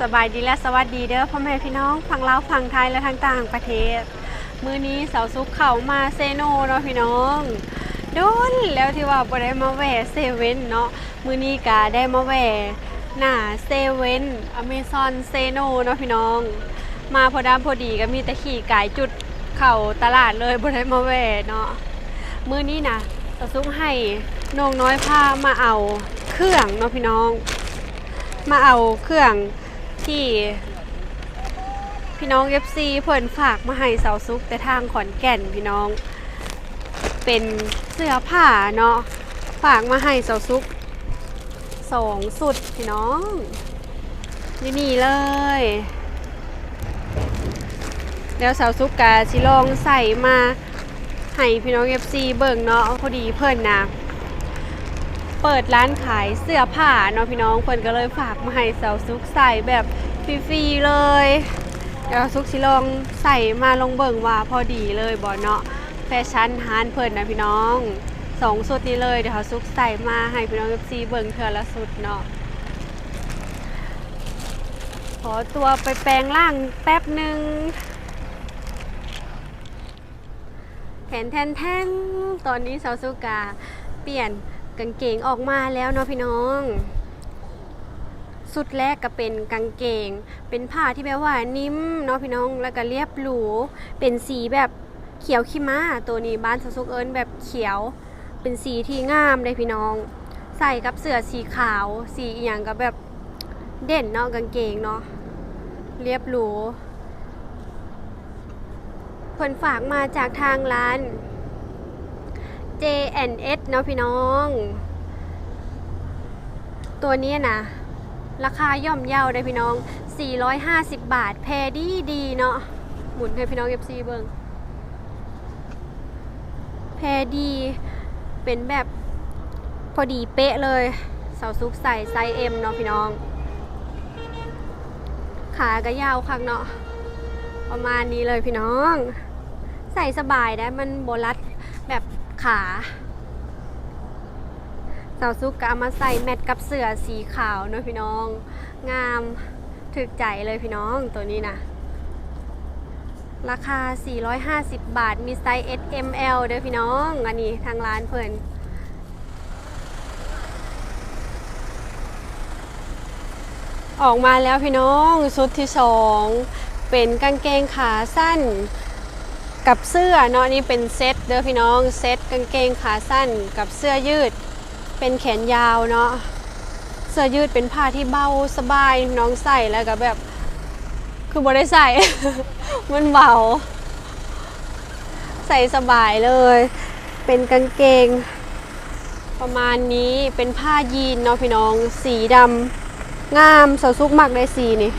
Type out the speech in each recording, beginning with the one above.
สบายดีและสวัสดีเด้อพ่อแม่พี่น้องฝั่งลาวฝั่งไทยและทางต่างประเทศ มื้อนี้เสาซุกเข้ามาเซโนเนาะพี่น้องโดนแล้วที่ว่าบ่ได้มาแหวะเซเว่นเนาะมื้อนี้ก็ได้มาแหวะหน้าเซเว่นอเมซอนเซโนเนาะพี่น้อง มาพอดามพอดีก็มีแต่ขี่กายจุดเข้าตลาดเลยบ่ได้มาแหวะเนาะมื้อนี้นะสาซุกให้น้องน้อยพามาเอาเครื่องเนาะพี่น้อง มาเอาเครื่อง ที่ พี่น้อง FC เพิ่นฝากมาให้เสาซุกแต่ทางขอนแก่นพี่น้อง เป็นเสื้อผ้าเนาะฝากมาให้เสาซุกสองสุดพี่น้องนี่นี่เลยแล้วเสาซุกกะสิลองใส่มาให้พี่น้อง FC เบิ่งเนาะพอดีเพิ่นนะ เปิดร้านขายเสื้อผ้าเนาะพี่น้องเพิ่นก็เลยฝากมาให้สาวซุกใส่แบบฟรีๆเลย เดี๋ยวซุกสิลองใส่มาลองเบิ่งว่าพอดีเลยบ่เนาะแฟชั่นฮานเพิ่นนะพี่น้องสองสุดนี้เลยเดี๋ยวซุกใส่มาให้พี่น้อง FC เบิ่งเทื่อละสุดเนาะขอตัวไปแปลงร่างแป๊บหนึ่งแทนแทนแทนตอนนี้สาวซุกกาเปลี่ยน กางเกงออกมาแล้วเนาะพี่น้องสุดแรกก็เป็นกางเกง เป็นผ้าที่แบบว่านิ่มเนาะพี่น้อง แล้วก็เรียบหรู เป็นสีแบบเขียวขี้ม้า ตัวนี้บ้านสสุกเอิญแบบเขียว เป็นสีที่งามเลยพี่น้อง ใส่กับเสื้อสีขาว สีอย่างก็แบบเด่นเนาะกางเกงเนาะ เรียบหรูเพิ่นฝากมาจากทางร้าน JNS เนาะพี่น้อง ตัวนี้นะ ราคาย่อมเยาได้พี่น้อง 450 บาท แพดีดีเนาะ หมุนให้พี่น้อง FC เบิงแพดี เป็นแบบพอดีเป๊ะเลยเสาซุกใส่ไซส์ M เนาะพี่น้อง ขาก็ยาวคักเนาะ ประมาณนี้เลยพี่น้อง ใส่สบายได้มันโบรัด ขาสาวซุกก็เอามาใส่แมทกับเสื้อสีขาวเนอะพี่น้อง งามถึกใจเลยพี่น้องตัวนี้นะราคา 450 บาท มีไซส์ S M L เด้อพี่น้อง อันนี้ทางร้านเพิ่นออกมาแล้วพี่น้องชุดที่สองเป็นกางเกงขาสั้น กับเสื้อเนาะนี่เป็นเซตเด้อพี่น้องเซตกางเกงขาสั้น กับเสื้อยืด เป็นแขนยาวเนาะเสื้อยืดเป็นผ้าที่เบาสบายน้องใส่แล้วก็แบบ คือบ่ได้ใส่ มันเบา ใส่สบายเลย เป็นกางเกง ประมาณนี้เป็นผ้ายีนเนาะพี่น้อง สีดำงามสาวซุกมักได้สีนี่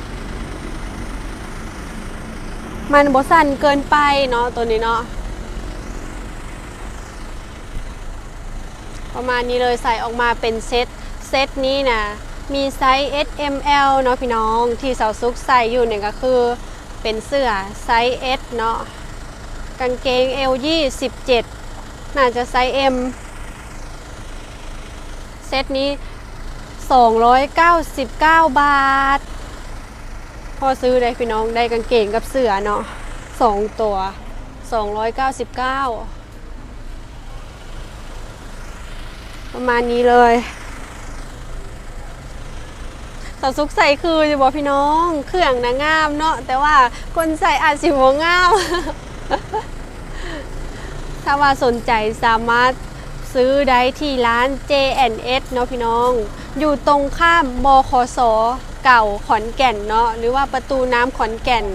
มันบสันเกินไปเนาะตัวนี้เนาะประมาณนี้เลยใส่ออกมาเป็นเซตเซตนี้นะมีไซส์ S M L เนาะพี่น้องที่สาวซุกใส่อยู่เนี่ยก็คือเป็นเสื้อไซส์ S เนาะกางเกง L 27น่าจะไซส์ M เซตนี้ 299 บาท พ่อซื้อได้พี่น้องได้กางเกงกับเสื้อเนาะสองตัว299ประมาณนี้เลยสาวซุกใส่คือจะบอกพี่น้อง เครื่องนะงามเนาะแต่ว่าคนใส่อาจสิบ่งาม ถ้าว่าสนใจสามารถซื้อได้ที่ร้าน JNS เนาะพี่น้อง อยู่ตรงข้ามบคส เก่าขอนแก่นเนาะหรือว่าประตูน้ำขอนแก่น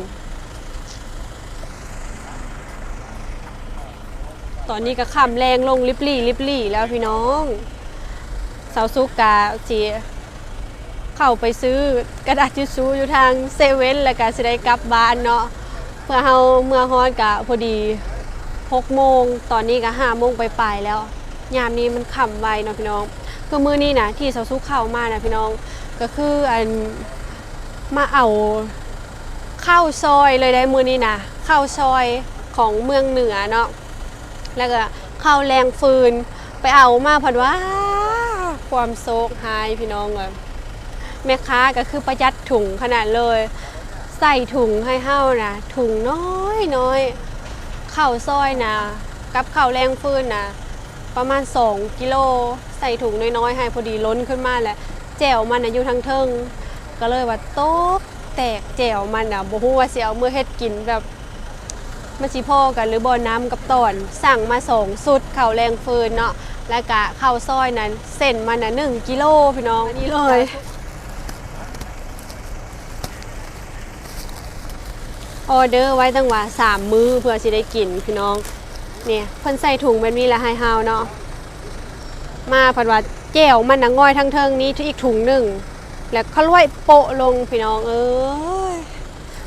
ตอนนี้ก็ขำแรงลงลิบลี่ลิบลี่แล้วพี่น้องสาวซุกกาจีเข้าไปซื้อกระดาษทิชชู่อยู่ทางเซเว่นแล้วก็สิได้กลับบ้านเนาะเพื่อเฮาเมื่อฮอดกะพอดี6โมงตอนนี้ก็5โมงไปปลายแล้วยามนี้มันขำไวเนาะพี่น้องคือมือนี้นะที่สาวซุกเข้ามานะพี่น้อง ก็คืออันมาเอาข้าวซอยเลยได้มือนี้นะข้าวซอยของเมืองเหนือเนาะแล้วก็ข้าวแรงฟืนไปเอามาผัดว่าความโศกหายพี่น้องเลยแม่ค้าก็คือประหยัดถุงขนาดเลย ใส่ถุงให้เฮานะถุงน้อยน้อยข้าวซอยนะกับข้าวแรงฟืนนะประมาณ 2 กิโล ใส่ถุงน้อยๆให้พอดีล้นขึ้นมาแหละ แจ่วมันนะอยู่ทั้งเทิง ก็เลยว่าโต๊ะแตกแจ่วมันอะบ่ฮู้ว่าสิเอามือเฮ็ดกินแบบมันสิพอกันหรือบ่น้ำกับตอนสั่งมาสองสุดข้าวแรงฟืนเนาะแล้วก็ข้าวซอยนั้นเส้นมันน่ะ1กิโลพี่น้องอันนี้เลยออเดอร์ไว้ตั้งว่าสามมื้อเพื่อสิได้กินพี่น้อง เนี่ยเพิ่นใส่ถุงแบบนี้ละให้เฮาเนาะมาเพันว่า แก้วมันนะง่อยทั้งเทิงนี้อีกถุงหนึ่งแล้วเขาลวยโปะลงพี่น้องเอ้ย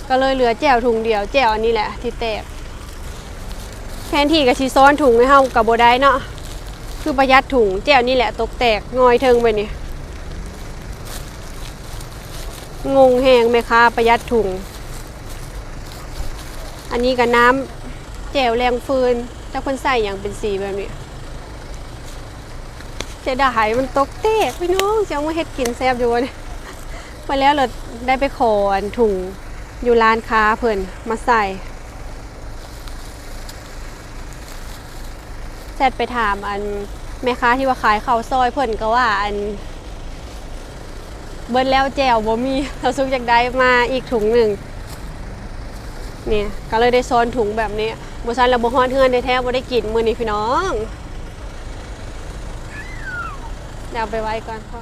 ก็เลยเหลือแจ่วถุงเดียวแจ่วอันนี้แหละ ที่แตกแทนที่กับชีซ้อนถุงให้เฮากับโบได้เนาะคือประหยัดถุงแจ่วนี่แหละตกแตกงอยเทิงไปนี่งงแหงไหมคะประหยัดถุง อันนี้กับน้ำแจ่วแรงฟืนถ้าคนใส่อย่างเป็นสีแบบนี้ เสียดายมันตกเตกพี่น้องเสียงมาเฮ็ดกินแซ่บอยู่วะเนี่ยมาแล้วเราได้ไปขออันถุงอยู่ร้านค้าเพิ่นมาใส่แซดไปถามอันแม่ค้าที่ว่าขายข้าวซอยเพิ่นก็ว่าอัน เบิ้ลแล้วแจวบ่มีเราซุกอยากได้มาอีกถุงหนึ่งเนี่ยก็เลยได้ซ้อนถุงแบบนี้บุซันเราบ่ฮอดเฮือนได้แท้บ่ได้กินมื้อนี้พี่น้อง เดี๋ยวเอาไปไว้ก่อนพ่อ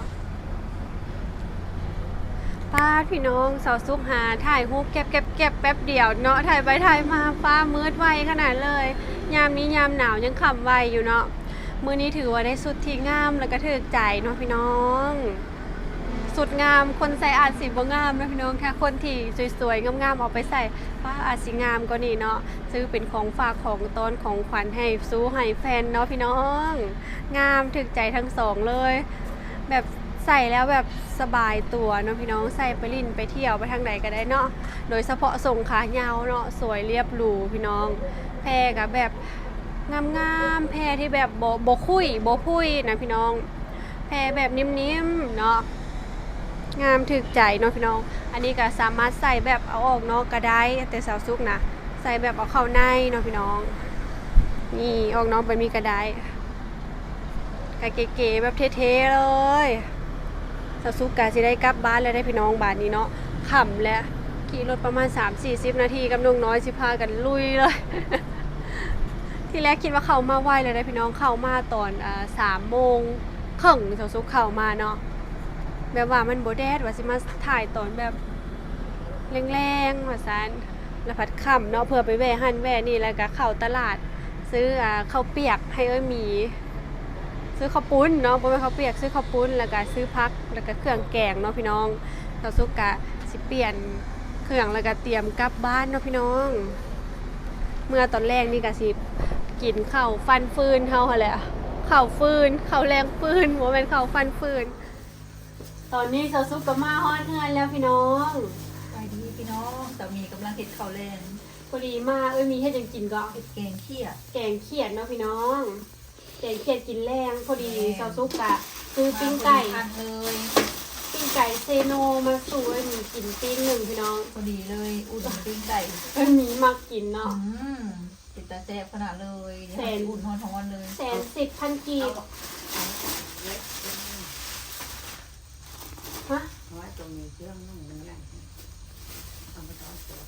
ป้าพี่น้องสาวซุกหาถ่ายฮูกเก็บเก็บเก็บแป๊บเดียวเนาะถ่ายไปถ่ายมาฟ้ามืดไวขนาดเลย ยามนี้ยามหนาวยังขำไวอยู่เนาะมื้อนี้ถือว่าได้สุดที่งามแล้วก็ถือใจเนาะพี่น้อง สุดงาม คนใส่อาจสีบ่งามนะพี่น้องแค่คนที่สวยๆงามๆเอาไปใส่ป้าอาจสิงามก็นี่เนาะซื้อเป็นของฝากของต้นของขวัญให้สู้ให้แฟนเนาะพี่น้อง งามถึกใจทั้งสองเลย แบบใส่แล้วแบบสบายตัวเนาะพี่น้องใส่ไปลินไปเที่ยวไปทางไหนก็ได้เนาะโดยเฉพาะทรงขายาวเนาะสวยเรียบหรูพี่น้อง แพรกับแบบงามๆแพรที่แบบโบโบคุยโบพุยนะพี่น้อง แพรแบบนิ่มๆเนาะ งามถึกใจเนาะพี่น้อง อันนี้ก็สามารถใส่แบบเอาออกนอกก็ได้ แต่สาวซุกนะใส่แบบเอาเข้าในเนาะพี่น้อง นี่ออกนอกไปมีกระไดกะเก๋ๆแบบเท่ๆเลยสาวซุกกะสิได้กลับบ้านแล้วได้พี่น้องบ้านนี้เนาะขำแล้วขี่รถประมาณ 3-40 นาทีกับน้องน้อยสิพากันลุยเลยที่แรกคิดว่าเขามาไหวเลยได้พี่น้องเข้ามาตอนอสามโมงครึ่งสาวซุกเข้ามาเนาะ แบบว่ามันโบแดดว่าสิมาถ่ายตอนแบบแรงๆว่าซันแล้วพัดค่ำเนาะเพื่อไปแวะหันแวะนี่แล้วก็เข้าตลาด ซื้ออ่าข้าวเปียกให้เอ้ยหมี ซื้อข้าวปุ้นเนาะบ่แม่นข้าวเปียกซื้อข้าวปุ้นแล้วก็ซื้อพักแล้วก็เครื่องแกงเนาะพี่น้องเราสุกกะสิเปลี่ยนเครื่องแล้วก็เตรียมกลับบ้านเนาะพี่น้อง เมื่อตอนแรกนี่ก็สิกินข้าวฟันฟืนเฮาหั่นแหละข้าวฟืนข้าวแรงฟืนบ่แม่นข้าวฟันฟืน ตอนนี้เขาซุปกับมาฮอดเฮือนแล้วพี่น้องไปดีพี่น้องสามีกำลังเห็ดข้าวแรงพอดีมาเอ้ยมีให้จังกินก็เห็ดแกงเขี้ยแกงเขียดเนาะพี่น้องแกงเขียดกินแรงพอดีเซาซุปกะซื้อปิ้งไก่ทันเลยปิ้งไก่เซโนมาสู่เอ้ยมีกินปิ้งหนึ่งพี่น้องพอดีเลยอุ่นปิ้งไก่เอ้ยมีมักกินอืเนาะมติดตาแซ่บขนาดเลยแสนอุ่นทอนทั้งวันเลยแสนสิบพันกีบ ฮะน้อยตรงนี้เครื่องนุ่งมันใหญ่ทำไปต่อเสือ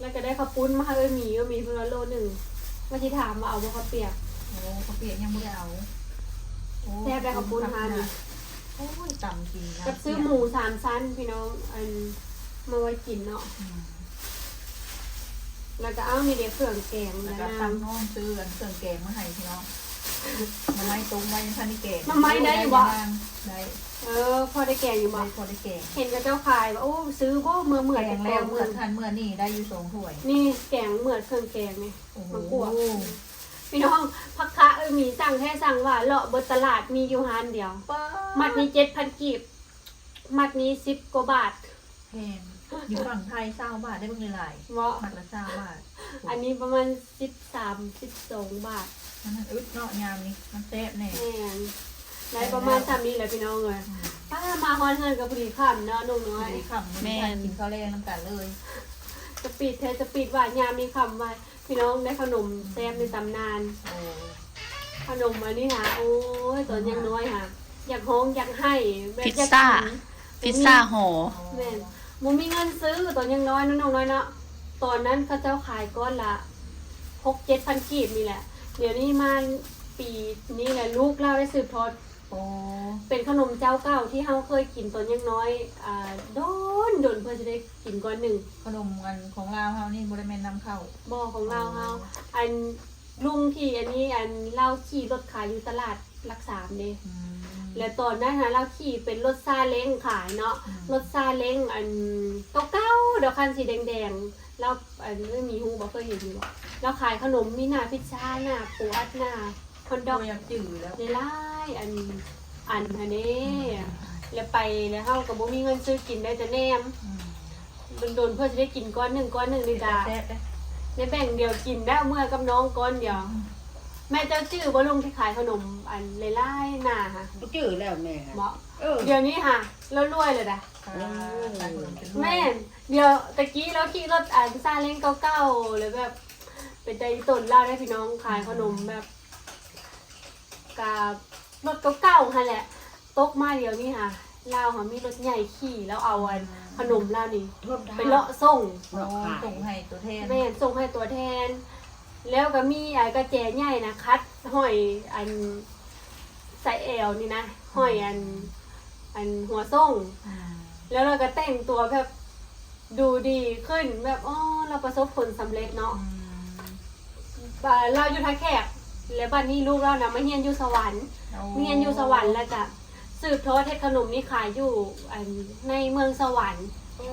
แล้วก็ได้ข้าวปุ้นมาให้เอ้ยมีก็มีเพื่อนโลหนึ่งมาที่ถามมาเอาบ่ข้าวเปียก โอ้ข้าวเปียกยังไม่ได้เอาโอ้แซ่บได้ข้าวปุ้นมาดิโอ้ยต่ำจริงนะกับซื้อหมูสามชั้นพี่น้องอันมาไว้กินเนาะอืมแล้วก็เอามีเด็กเครื่องแกงแล้นะวก็น้ตั้งน้องซื้อกันเครื่องแกงมาให้พี่น้อง มาไม้ตรงไว้ทันนี่แกงำน้ำไม้ได้อยู่บ่ได้เออ พอได้แกงอยู่ได้บ่พอได้แกงเห็นกับเจ้าขายว่าโอ้ซื้อบ่เมื่อเหมือดแกแต่งแกแล้วงเหเมื่มืออดทันเมื่อนี่ได้อยู่สองถ้วย นี่แกงเหมือดเครื่องแกงนี่โอ้โหมะกรูดพี่น้องพักคะเอ้ยมีสั่งแค่สั่งว่าเลาะบนตลาดมีอยู่ฮานเดียวป้ามัดนี้เจ็ดพันกีบมัดนี้สิบกว่าบาทแพงอยู่ฝั่งไทยเศร้าบาทได้เบ้างเลยหลายเนาะมัดละเศร้าบาท อันนี้ประมาณสิบสามสิบสองบาท มันอึดเนาะยามนี้มันแซ่บแน่แม่นได้ประมาณสามนี้แหละพี่น้องเลยอืมปป้ามาฮอนเฮินกับผลิตภัณฑ์เนาะนุ่งน้อยดีคำแม่กินข้าวแรงน้ำกันเลยสปีดเทสปีดหวานยามมีคำว่าพี่น้องได้ขนมแซมในตำนาน โอ้ขนมอันนี้ค่ะโอ้ยตอนยังน้อยค่ะ อยากฮ้องอยากให้แบบพิซอยากซ่า กิน พิซซ่าห่อแม่นมูมีเงินซื้อตอนยังน้อยน้องน้อยเนาะตอนนั้นเขาเจ้าขายก้อนละหกเจ็ดพันกีบนี่แหละ เดี๋ยวนี้มาปีนี้แหละลูกเล่าได้สืบทอด โอ้เป็นขนมเจ้าเก่าที่เฮาเคยกินตอนยังน้อยอ่าโดนโดนเพื่อจะได้กินก้อนหนึ่งขนมกันของเราเฮานี่บริเวณนำเข้า บ่อของเราเฮาอันลุงที่อันนี้อันเล่าขี่รถขายอยู่ตลาดรักสามเด้ อืม และตอนนั้นฮะเราขี่เป็นรถซาเล้งขายเนาะอืม รถซาเล้งอันเก่าๆเดี๋ยวคันสีแดงๆ เราอันไม่มีหูบ่เคยเห็นอยู่บ่เราขายขนมมีหน้าพิซซ่าหน้าปูอัดหน้าคอนดดออกกอยากจืดแล้วในไล่อันอันอันนี้แล้วไปแล้วเฮาก็บ่มีเงินซื้อกินได้แต่แนมอืมโดนๆเพื่อจะได้กินก้อนหนึ่งก้อนหนึ่งนี่ดาแซ่บเด้ในแบ่งเดียวกินได้เมื่อกับน้องก้อนเดียว แม่เจ้าชื่อบ่ลุงที่ขายขนมอันไล่ๆหน้าค่ะจื้อแล้วแม่เหมาะ เออเดี๋ยวนี้ค่ะแล้วรวยเลยนะค่ะขายขนมเป็นถ้วยแม่นเดี๋ยวตะกี้แล้วขี่รถอ่านซาเล้งเก่าๆเลยแบบเป็นใจตนเล่าได้พี่น้องขายขนมแบบกับรถเก่าๆค่ะแหละตกมาเดี๋ยวนี้ค่ะเล่าค่ะมีรถใหญ่ขี่แล้วเอาอันขนมเล่านี่ไปเลาะส่งโอ้ส่งให้ตัวแทนแม่นส่งให้ตัวแทน แล้วก็มีไอ้กระแจใหญ่นะคัดห้อยอันใส่เอวนี่นะห้อยอัน อันหัวส่งอืมแล้วเราก็แต่งตัวแบบดูดีขึ้นแบบอ๋อเราประสบผลสำเร็จเนาะอืมบ่าเราอยู่ท่าแขก แล้วบ้านนี้ลูกเรานะมาเฮียนอยู่สวรรค์โอ้มาเฮียนอยู่สวรรค์แล้วจะสืบทอดเทศขนมนี่ขายอยู่อันในเมืองสวรรค์ โอ้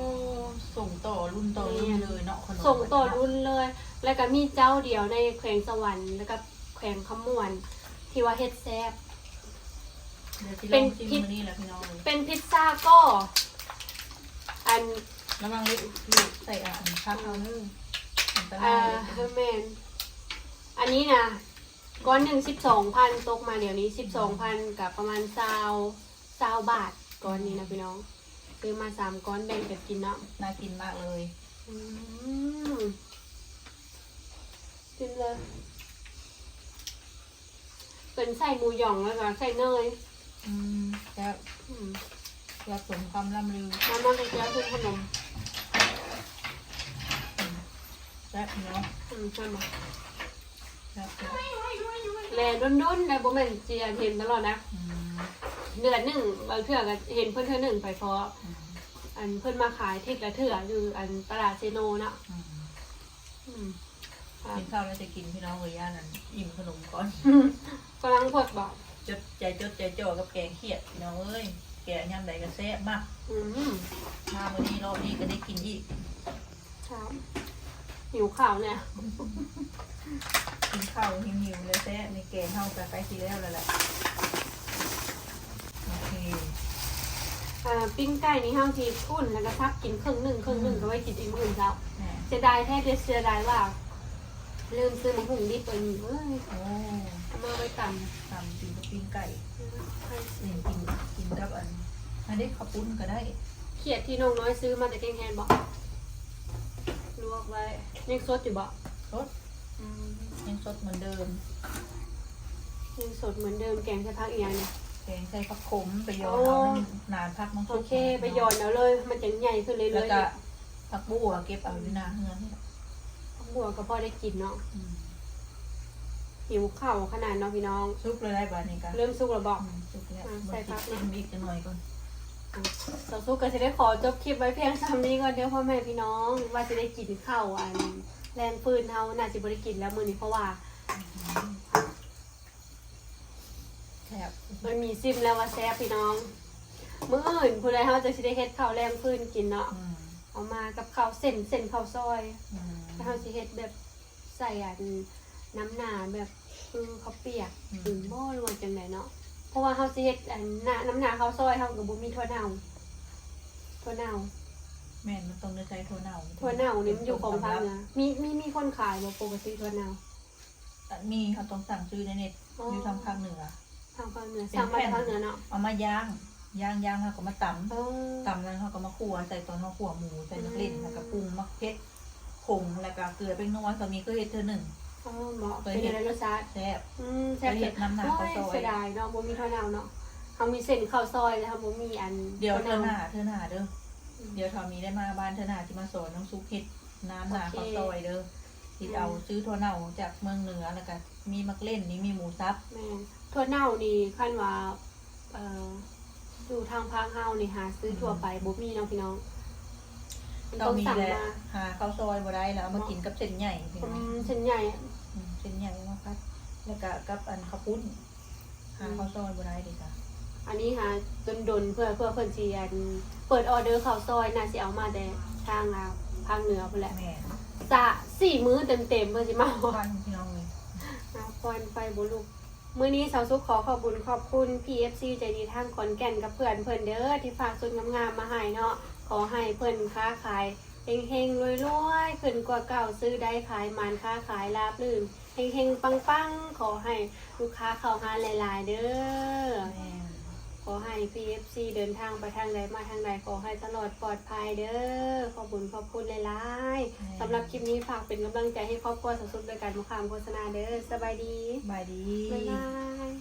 ส่งต่อรุ่นต่อรุ่นเลยเนาะขนมส่งต่อรุ่นเลย แล้วก็มีเจ้าเดียวในแขวงสวรรค์แล้วก็แขวงขมวนที่ว่าเฮ็ดแซ่บเดี๋ยวที่เป็ลนองชิมพิษมื้อนี้แหละพี่น้องเลยเป็นพิซซ่าก็ อันระวังลูกลูกใส่อ่านพักเอาเนื้ออันตราอ่ายแมนอันนี้นะก้อนหนึ่งสิบสองพันตกมาเดี๋ยวนี้สิบสองพันกับประมาณซาวซาวบาทก้อนนี้นะพี่น้องซื้อมาสามก้อนแบ่งกันกินเนาะน่ากินมากเลยอืมกินเลยเป็นใส่หมูหยองแล้วก็ใส่เนย อืมแล้วอืมอสมความล่ำลือมามาไปเจอคือขนมแล้วพี่น้องอืมใช่ไหมแล้วแลดุนดุนๆในโบแมนเจียเห็นตลอดนะอืมเดือนหนึ่งบางเทื่อก็เห็นเพื่อนเทื่อหนึ่งไปเพราะอืมอันเพื่อนมาขายทิศละเทื่ออยู่อันตลาดเซโนเนาะอืมอืมครับกินข้าวแล้วจะกินพี่น้องเลยย่านั้นอิ่มขนมก่อน กำลังพดบอก จดใจจดใจจ่อกับแกงเขียดพี่น้องเอ้ยแกงยำใดก็แซ่บมากอืมมาวันนี้รอบนี้ก็ได้กินอีกครับหิวข่าวเนี่ยกินข้าวหิวๆเลยแซ่บในแกงเข้ากับไปทีแล้วแล้วแหละโอเคอ่าปิ้งไก่นี่ห้ามทีอุ่นแล้วก็ทับกินครึ่งหนึ่งครึ่งหนึ่งก็ไว้กินอีกมื้อเช้าแหม่เสียดายแท้เดียวเสียดายว่า ลืมซื้อมะหุ่งดิบไปนี่เอ้ยโอ้เอามาไว้ตทำกินกับปิ้งไก่ำนี่กินกินกับอันอันนี้ข้าวปุ้นก็ได้เขียดที่น้องน้อยซื้อมาแต่แกงแฮนบอกลวกไว้ยังสดอยู่บอกสดยังสดเหมือนเดิมยังสดเหมือนเดิมแกงใส่ผักอีกอย่างเนี่ยแกงใส่ผักขมไปโยนโอ้เอามันนานพักมันโอเค ไปหยอดเอาเลย มันจะใหญ่ขึ้นเรื่อยๆแล้วก็ผักบัวเก็บเอาอยู่หนาเฮือนนี่ แหละบัวก็พอได้กินเนาะอืมหิวข้าวขนาดเนาะพี่น้อง ซุปเลยได้บาดนี้กันเริ่มสุกแล้วบอกซุปแล้วอะมันใส่ผัติกดนะจิ้มอีกจะหน่อยก่อนสาวสุกก็จะได้ขอจบคลิปไว้เพียงเท่านี้ก่อนเด้อพ่อแม่พี่น้อง ว่าจะได้กินข้าวอันแรงฟืนเฮาน่าจะบริกินแล้วมื้อนี้เพราะว่าแซ่บมันมีซิมแล้วว่าแซ่บพี่น้องมื้ออื่นผู้ใดเฮาจะสิได้เฮ็ดข้าวแรงฟืนกินเนาะอืมเอามากับข้าวเส้นเส้นข้าวซอยอืมแล้ว เฮาสิเฮ็ดแบบใส่อันน้ำหนาแบบคือข้าวเปียกหรือบ่หรือว่าจังไดเนาะเพราะว่าเฮาสิเฮ็ดอันหน้าน้ำหนาข้าวซอยเฮาก็บ่มีถั่วเน่าถั่วเน่าแม่นมันต้องได้ใช้ถั่วเน่าถั่วเน่านี่มันอยู่ของภาคเหนือมีมีมีคนขายบ่ปกติถั่วเน่ามีเขาต้องสั่งซื้อในเน็ตอยู่ทางภาคเหนือทางภาคเหนือสั่งมาจากภาคเหนือเนาะเอามาย่างอย่างย่างเขาก็มาตโอ้ำตำแล้วเขาก็มาคั่วใส่ตอนเขาคั่วหมูใส่นักเล่นแล้วก็ปรุงมะเขือ ผงแล้วก็เกลือเป็นนัวก็มีก็เฮ็ดเธอหนึ่งโอ้เหมาะเป็นอะไรรสชาติแซ่บอืมแซ่บไปเฮ็ดน้ำหนาข้าวซอยโเสียดายเนาะบ่มีข้าวเหนียวเนาะเขามีเส้นข้าวซอยแล้วเขาบ่มีอันเดี๋ยวเธอหข้น้าเธอหน้าเด้อเดี๋ยวทอมีได้มาบ้านเธอหน้าที่มาสอนน้องซุปเฮ็ดน้ำหนาข้าวซอยเด้อที่เอาซื้อถั่วเน่าจากเมืองเหนือแล้วก็มีมักเล่นนี่มีหมูซับแม่นถั่วเน่านี่คันว่าเอ่ออยู่ทางภาคเฮานี่หาซื้อทั่วไปบ่มีเนาะพี่น้อง มันเราต้องมีสั่งแหละมาหาข้าวซอยบ่ได้แล้วเอามากินกับเส้นใหญ่พี่อืน้องมเส้นใหญ่อะอืมเส้นใหญ่มากครับแล้วก็กับอันข้าวปุ้นหาข้าวซอยบ่ได้ดีจ้ะอันนี้หาดนๆเพื่อเพื่อเพิ่นสิอันเปิดออเดอร์ข้าวซอยน่าสิเอามาแต่ทางอ่าภาคเหนือพุ่นแหละแม่จะสี่มื้อเต็มๆเพื่อสิมาควันพี่น้องเลยอาควันไฟบุลุกมื้อนี้สาวซุกขอขอบคุญขอบคุณ PFC ใจดีทางขอนแก่นกับเพื่อนเพิ่นเด้อที่ฝากสุดงามๆมาให้เนาะข อให้เพิ่นค้าขายเฮงๆรวยๆขึ้นกว่าเก่าซื้อได้ขายมันค้าขายราบรื่นเฮงๆปังๆขอให้ลูกค้าเข้าหาหลาย ๆ เด้อแม่ขอให้ PFC เดินทางไปทางใดมาทางใดขอให้ตลอดปลอดภัยเด้อขอบคุญขอบคุณหลายๆสำหรับคลิปนี้ฝากเป็นกำลังใจให้ครอบครัวสาวซุกโดยการมุขามโฆษณาเด้อสบายดีบายดีบ๊ายบาย